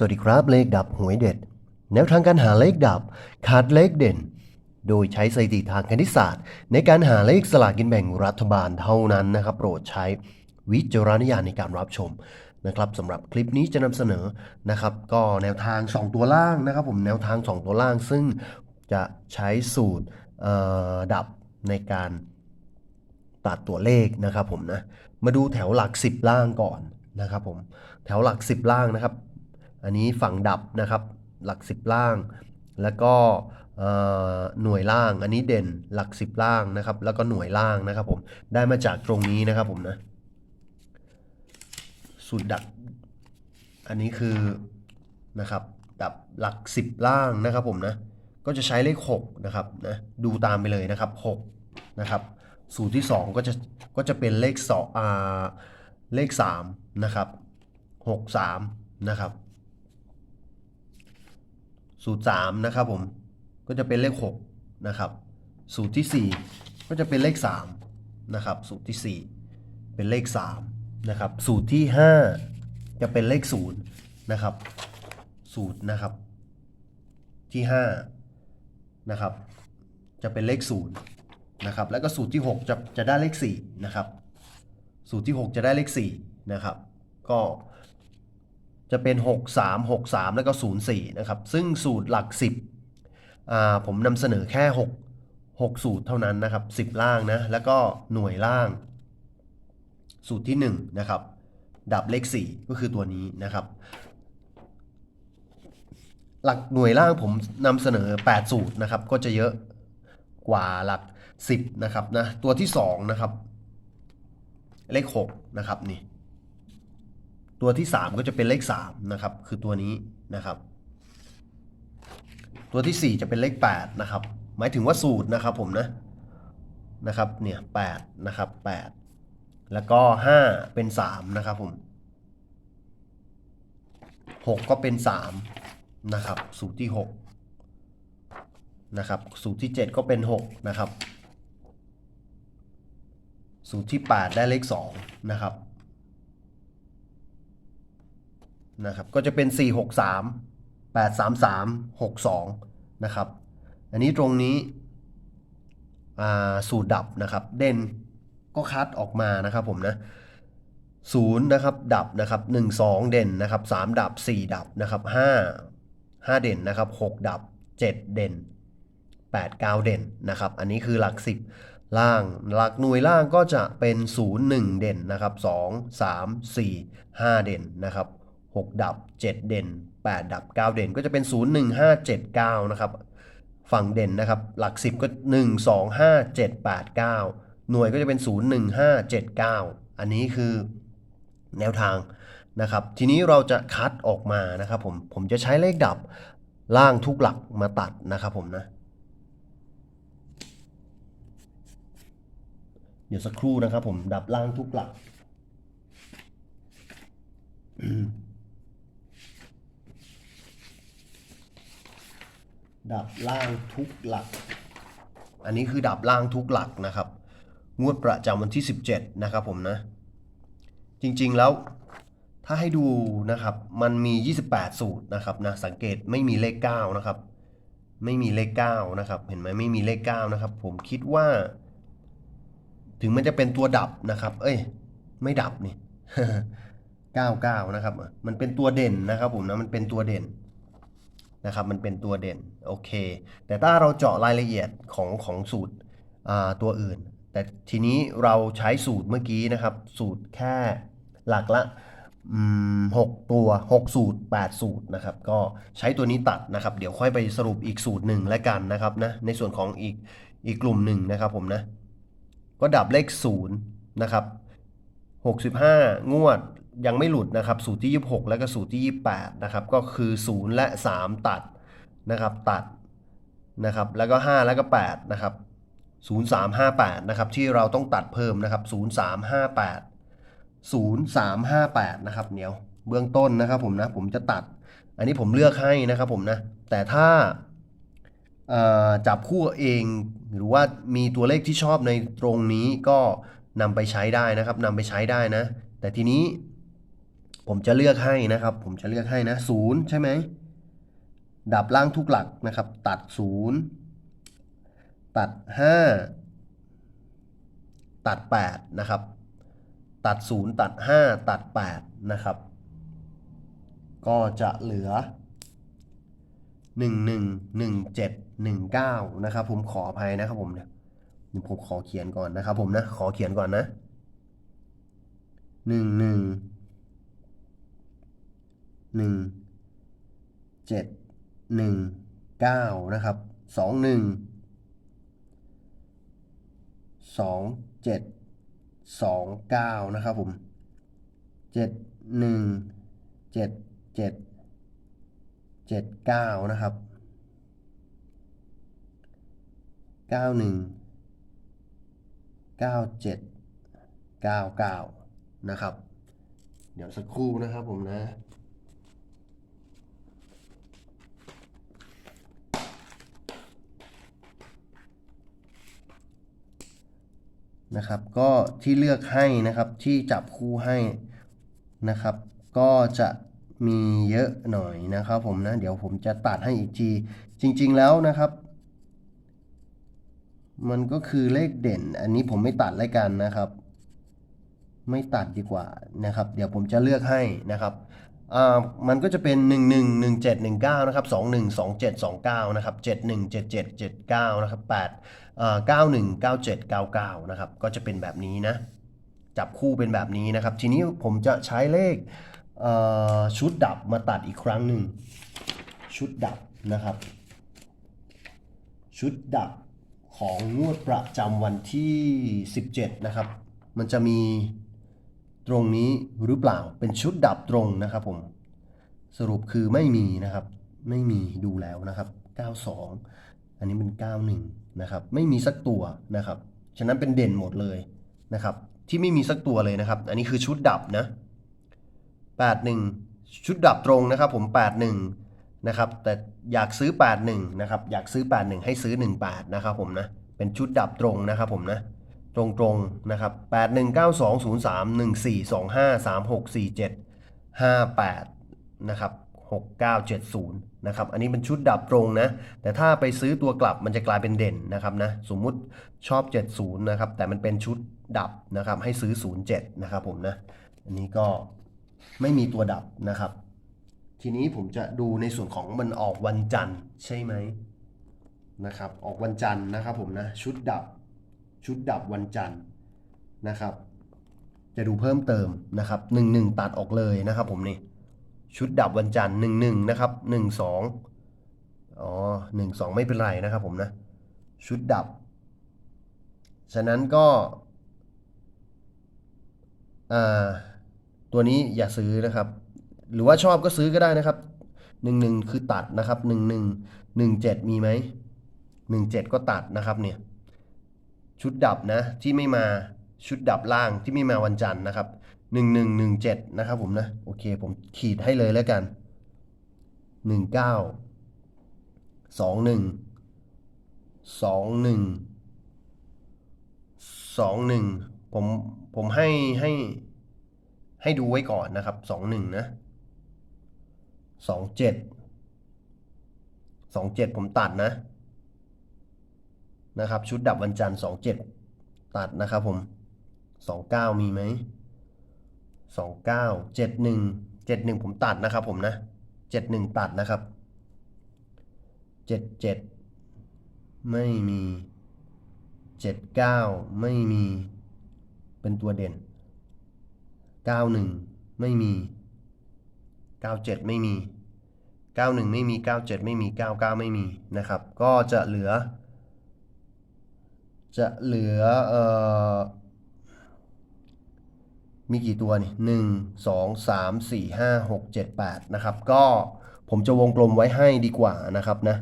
สวัสดีครับเลขดับหวยเด็ด แนวทางการหาเลขดับ ขาดเลขเด่น โดยใช้สถิติทางคณิตศาสตร์ ในการหาเลขสลากกินแบ่งรัฐบาลเท่านั้นนะครับ โปรดใช้วิจารณญาณในการรับชมนะครับสำหรับคลิปนี้จะนำเสนอนะครับ ก็แนวทาง 2 ตัวล่างนะครับ ผมแนวทาง 2 ตัวล่าง ซึ่งจะใช้สูตรดับในการตัดตัวเลขนะครับ ผมนะมาดูแถวหลัก 10 ล่างก่อนนะครับ ผมแถวหลัก 10 ล่างนะครับ อันนี้ฝั่งดับนะครับ หลัก 10 ล่าง แล้วก็หน่วยล่าง อันนี้เด่นหลัก 10 ล่างนะครับ แล้วก็หน่วยล่างนะครับผม ได้มาจากตรงนี้นะครับผมนะ สูตรดับ อันนี้คือนะครับ ดับหลัก 10 ล่างนะครับผมนะ ก็จะใช้เลข 6 นะครับนะ ดูตามไปเลยนะครับ 6 นะครับ สูตรที่ 2 ก็จะ ก็จะเป็นเลข2อ่าเลข 3 นะครับ 6 3 นะครับ สูตร3นะครับผมก็จะเป็นเลข6นะครับสูตรที่ 4 ก็จะเป็นเลข3นะครับสูตรที่ 4 เป็นเลข3นะครับสูตรที่ 5 จะเป็นเลข0นะครับสูตรนะครับที่5นะครับจะเป็นเลข0นะครับแล้วก็สูตรที่ 6 จะจะได้เลข4นะครับสูตรที่ 6 จะได้เลข4นะครับก็ จะเป็น 6 3 6 3 แล้วก็ 0 4 นะครับ ซึ่งสูตรหลัก 10อ่าผมนำเสนอแค่ 6 6 สูตรเท่านั้นนะครับ 10 ล่างนะ แล้วก็หน่วยล่าง สูตรที่ 1 นะครับ ดับเลข 4 ก็คือตัวนี้นะครับ หลักหน่วยล่างผมนำเสนอ 8 สูตรนะครับ ก็จะเยอะกว่าหลัก 10 นะครับนะ ตัวที่ 2 นะครับ เลข 6 นะครับนี่ ตัวที่ 3 ก็จะเป็นเลข3นะครับคือตัวนี้นะครับ ตัวที่ 4 จะเป็นเลข8นะครับหมายถึงว่าสูตรนะครับผมนะนะครับเนี่ย8นะครับ8 แล้วก็ 5 เป็น 3 นะครับผม 6 ก็เป็น 3 นะครับ สูตรที่ 6 นะครับ สูตรที่ 7 ก็เป็น 6 นะครับ สูตรที่ 8 ได้เลข 2 นะครับ นะครับก็จะเป็น 4 6 3 8 3 3 6 2นะครับ อันนี้ตรงนี้สูตรดับนะครับ เด่นก็คัดออกมานะครับผมนะศูนย์นะครับดับนะครับหนึ่งสองเด่นนะครับสามดับสี่ดับนะครับห้าห้าเด่นนะครับหกดับเจ็ดเด่นแปดเก้าเด่นนะครับ อันนี้คือหลักสิบล่างหลักหน่วยล่างก็จะเป็นศูนย์หนึ่งเด่นนะครับสองสามสี่ห้าเด่นนะครับ หกดับเจ็ดเด่นแปดดับเก้าเด่นก็จะเป็นศูนย์หนึ่งห้าเจ็ดเก้านะครับ ฝั่งเด่นนะครับ หลัก 10 ก็ 1 2 5 7 8 9 หน่วยก็จะเป็น 0 1 5 7 9 อันนี้คือแนวทางนะครับ ทีนี้เราจะคัดออกมานะครับผม ผมจะใช้เลขดับล่างทุกหลักมาตัดนะครับผมนะ เดี๋ยวสักครู่นะครับผมดับล่างทุกหลัก ดับล่างทุกหลัก อันนี้คือดับล่างทุกหลักนะครับ งวดประจำวันที่ 17 นะครับผมนะ จริงๆแล้วถ้าให้ดูนะครับ มันมี 28 สูตรนะครับนะ สังเกตไม่มีเลข 9 นะครับ ไม่มีเลข 9 นะครับ เห็นไหมไม่มีเลข 9 นะครับ ผมคิดว่า ถึงมันจะเป็นตัวดับนะครับ เอ้ย ไม่ดับนี่ 99 นะครับ มันเป็นตัวเด่นนะครับผมนะ มันเป็นตัวเด่น นะครับมันเป็นตัวเด่นโอเค แต่ถ้าเราเจาะรายละเอียดของของสูตรตัวอื่น แต่ทีนี้เราใช้สูตรเมื่อกี้นะครับ สูตรแค่หลักละหกตัว6สูตร8สูตรนะครับ ก็ใช้ตัวนี้ตัดนะครับ เดี๋ยวค่อยไปสรุปอีกสูตรหนึ่งแล้วกันนะครับนะในส่วนของอีกอีกกลุ่มหนึ่งนะครับผมนะก็ดับเลข0นะครับ65งวด ยังไม่หลุดนะครับสูตรที่ 26 แล้วก็สูตรที่ 28 นะครับ ก็คือ 0 และ 3 ตัดนะครับ ตัดนะครับ แล้วก็ 5 แล้วก็ 8 นะครับ 0358 นะครับ ที่เราต้องตัดเพิ่มนะครับ 0358 0358 นะครับเดี๋ยวเบื้องต้นนะครับผมนะผมจะตัด อันนี้ผมเลือกให้นะครับผมนะ แต่ถ้าจับคู่เองหรือว่ามีตัวเลขที่ชอบในตรงนี้ก็นำไปใช้ได้นะครับนำไปใช้ได้นะ แต่ทีนี้ ผมจะเลือกให้นะครับ ผมจะเลือกให้นะศูนย์ใช่ไหม ดับล่างทุกหลักนะครับ ตัดศูนย์ตัดห้าตัดแปดนะครับ ตัดศูนย์ตัดห้าตัดแปดนะครับ ก็จะเหลือหนึ่งหนึ่งหนึ่งเจ็ดหนึ่งเก้านะครับ ผมขออภัยนะครับผมเนี่ยผมขอเขียนก่อนนะครับ ผมนะ ขอเขียนก่อนนะหนึ่งหนึ่ง หนึ่งเจ็ดหนึ่งเก้านะครับสองหนึ่งสองเจ็ดสองเก้านะครับผมเจ็ดหนึ่งเจ็ดเจ็ดเจ็ดเก้านะครับเก้าหนึ่งเก้าเจ็ดเก้าเก้านะครับ เดี๋ยวสักครู่นะครับผมนะ นะครับ ก็ที่เลือกให้นะครับที่จับคู่ให้นะครับ ก็จะมีเยอะหน่อยนะครับผมนะ เดี๋ยวผมจะตัดให้อีกที จริง ๆแล้วนะครับ มันก็คือเลขเด่น อันนี้ผมไม่ตัดแล้วกันนะครับ ไม่ตัดดีกว่านะครับ เดี๋ยวผมจะเลือกให้นะครับอ่ามันก็จะเป็น 1 1 1 7 1 9 นะครับ 2 1 2 7 2 9 นะครับ 7 1 7 7 7 9 นะครับ 8 9 1 9 7 9 9 นะครับ ก็จะเป็นแบบนี้นะ จับคู่เป็นแบบนี้นะครับ ทีนี้ผมจะใช้เลขชุดดับมาตัดอีกครั้งหนึ่ง ชุดดับนะครับ ชุดดับของงวดประจำวันที่ 17 นะครับ มันจะมีตรงนี้หรือเปล่า เป็นชุดดับตรงนะครับผม สรุปคือไม่มีนะครับ ไม่มีดูแล้วนะครับ 92 อันนี้เป็น 91 นะครับ ไม่มีสักตัวนะครับ ฉะนั้นเป็นเด่นหมดเลยนะครับ ที่ไม่มีสักตัวเลยนะครับ อันนี้คือชุดดับนะ 81 ชุดดับตรงนะครับผม 81 นะครับ แต่อยากซื้อ 81 นะครับ อยากซื้อ 81 ให้ซื้อ 18 นะครับผมนะ เป็นชุดดับตรงนะครับผมนะตรงๆนะครับ 8192031425364758 นะครับ 6970 นะครับ อันนี้เป็นชุดดับตรงนะ แต่ถ้าไปซื้อตัวกลับมันจะกลายเป็นเด่นนะครับนะ สมมุติชอบ 70 นะครับ แต่มันเป็นชุดดับนะครับ ให้ซื้อ 07 นะครับผมนะ อันนี้ก็ไม่มีตัวดับนะครับ ทีนี้ผมจะดูในส่วนของมันออกวันจันทร์ใช่ไหมนะครับ ออกวันจันทร์นะครับผมนะ ชุดดับ ชุดดับวันจันทร์นะครับ จะดูเพิ่มเติมนะครับหนึ่งหนึ่งตัดออกเลยนะครับผมนี่ ชุดดับวันจันทร์หนึ่งหนึ่งนะครับหนึ่งสองอ๋อหนึ่งสองไม่เป็นไรนะครับผมนะ ชุดดับ ฉะนั้นก็อ่าตัวนี้อย่าซื้อนะครับ หรือว่าชอบก็ซื้อก็ได้นะครับหนึ่งหนึ่งคือตัดนะครับหนึ่งหนึ่งหนึ่งเจ็ดมีไหมหนึ่งเจ็ดก็ตัดนะครับเนี่ยชุดดับนะที่ไม่มาชุดดับล่างที่ไม่มาวันจันทร์นะครับ หนึ่งหนึ่งหนึ่งเจ็ดนะครับผมนะ โอเค ผมขีดให้เลยแล้วกันหนึ่งเก้าสองหนึ่งสองหนึ่งสองหนึ่งผม ผมให้ให้ให้ดูไว้ก่อนนะครับสองหนึ่งนะสองเจ็ดสองเจ็ดผมตัดนะนะครับ ชุดดับวันจันทร์สองเจ็ดตัดนะครับผมสองเก้ามีไหม สองเก้าเจ็ดหนึ่งเจ็ดหนึ่งผมตัดนะครับผมนะเจ็ดหนึ่งตัดนะครับเจ็ดเจ็ดไม่มีเจ็ดเก้าไม่มี เป็นตัวเด่นเก้าหนึ่งไม่มีเก้าเจ็ดไม่มีเก้าหนึ่งไม่มีเก้าเจ็ดไม่มีเก้าเก้าไม่มีนะครับ ก็จะเหลือ จะเหลือเอ่อ มีกี่ตัวนี่หนึ่งสองสามสี่ห้าหกเจ็ดแปดนะครับ ก็ผมจะวงกลมไว้ให้ดีกว่านะครับนะ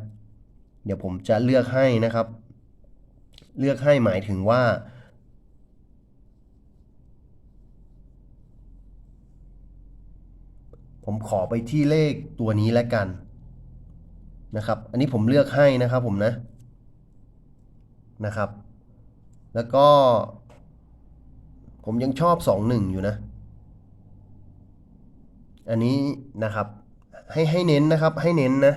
เดี๋ยวผมจะเลือกให้นะครับ เลือกให้หมายถึงว่า ผมขอไปที่เลขตัวนี้แล้วกันนะครับ อันนี้ผมเลือกให้นะครับผมนะ นะครับ แล้วก็ ผมยังชอบสองหนึ่งอยู่นะ อันนี้นะครับ ให้ให้เน้นนะครับ ให้เน้นนะ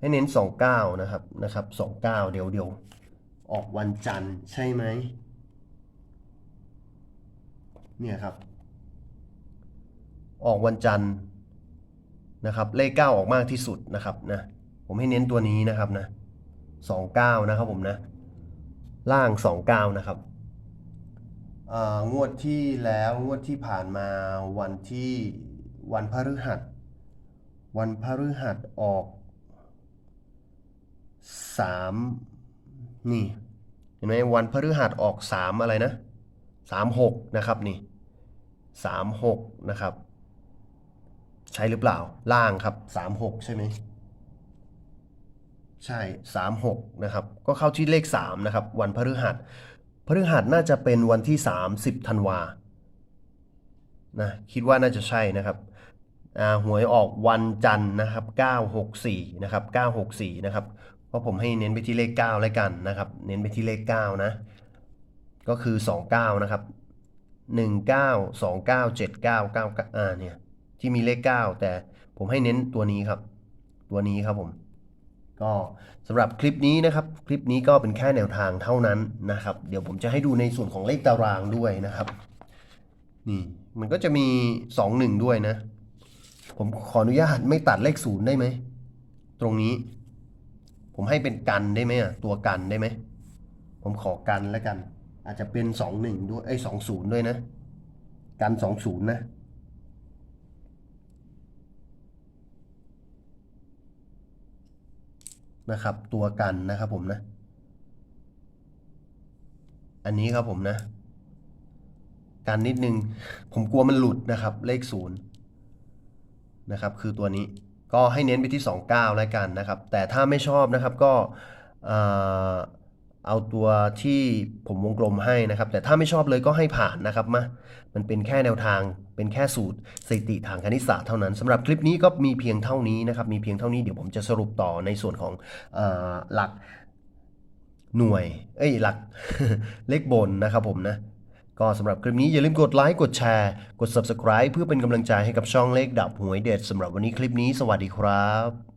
ให้เน้นสองเก้านะครับ นะครับสองเก้าเดี๋ยวเดี๋ยวออกวันจันทร์ใช่ไหม เนี่ยครับ ออกวันจันทร์นะครับ เลขเก้าออกมากที่สุดนะครับนะ ผมให้เน้นตัวนี้นะครับนะสองเก้านะครับผมนะ ล่างสองเก้านะครับ งวดที่แล้วงวดที่ผ่านมาวันที่วันพฤหัส วันพฤหัสออกสามนี่เห็นไหมวันพฤหัสออกสามอะไรนะสามหกนะครับนี่สามหกนะครับ ใช่หรือเปล่าล่างครับสามหกใช่ไหมใช่สามหกนะครับ ก็เข้าที่เลขสามนะครับ วันพฤหัส พฤหัสน่าจะเป็นวันที่สามสิบธันวานะคิดว่าน่าจะใช่นะครับหวยออกวันจันทร์นะครับเก้าหกสี่นะครับเก้าหกสี่นะครับ เพราะผมให้เน้นไปที่เลขเก้าแล้วกันนะครับ เน้นไปที่เลขเก้านะ ก็คือสองเก้านะครับหนึ่งเก้าสองเก้าเจ็ดเก้าเก้าอ่าเนี่ย ที่มีเลขเก้าแต่ผมให้เน้นตัวนี้ครับ ตัวนี้ครับผม ก็สำหรับคลิปนี้นะครับ คลิปนี้ก็เป็นแค่แนวทางเท่านั้นนะครับ เดี๋ยวผมจะให้ดูในส่วนของเลขตารางด้วยนะครับ นี่มันก็จะมีสองหนึ่งด้วยนะ ผมขออนุญาตไม่ตัดเลขศูนย์ได้ไหม ตรงนี้ ผมให้เป็นกันได้ไหมอะตัวกันได้ไหม ผมขอกันแล้วกัน อาจจะเป็นสองหนึ่งด้วยไอ้สองศูนย์ด้วยนะ กันสองศูนย์นะ นะครับ ตัวกันนะครับผมนะ อันนี้ครับผมนะกันนิดนึง ผมกลัวมันหลุดนะครับ เลขศูนย์นะครับ คือตัวนี้ก็ให้เน้นไปที่ 29 แล้วกันนะครับ แต่ถ้าไม่ชอบนะครับก็ เอาตัวที่ผมวงกลมให้นะครับ แต่ถ้าไม่ชอบเลยก็ให้ผ่านนะครับมามันเป็นแค่แนวทาง เป็นแค่สูตรสถิติทางคณิตศาสตร์เท่านั้นสำหรับคลิปนี้ก็มีเพียงเท่านี้นะครับ มีเพียงเท่านี้เดี๋ยวผมจะสรุปต่อในส่วนของอหลักหน่วย เอ้ยหลักเลขบนนะครับผมนะ ก็สำหรับคลิปนี้อย่าลืมกดไลค์กดแชร์ กด Subscribe เพื่อเป็นกำลังใจให้กับช่องเลขดับหวยเด็ดสำหรับวันนี้คลิปนี้สวัสดีครับ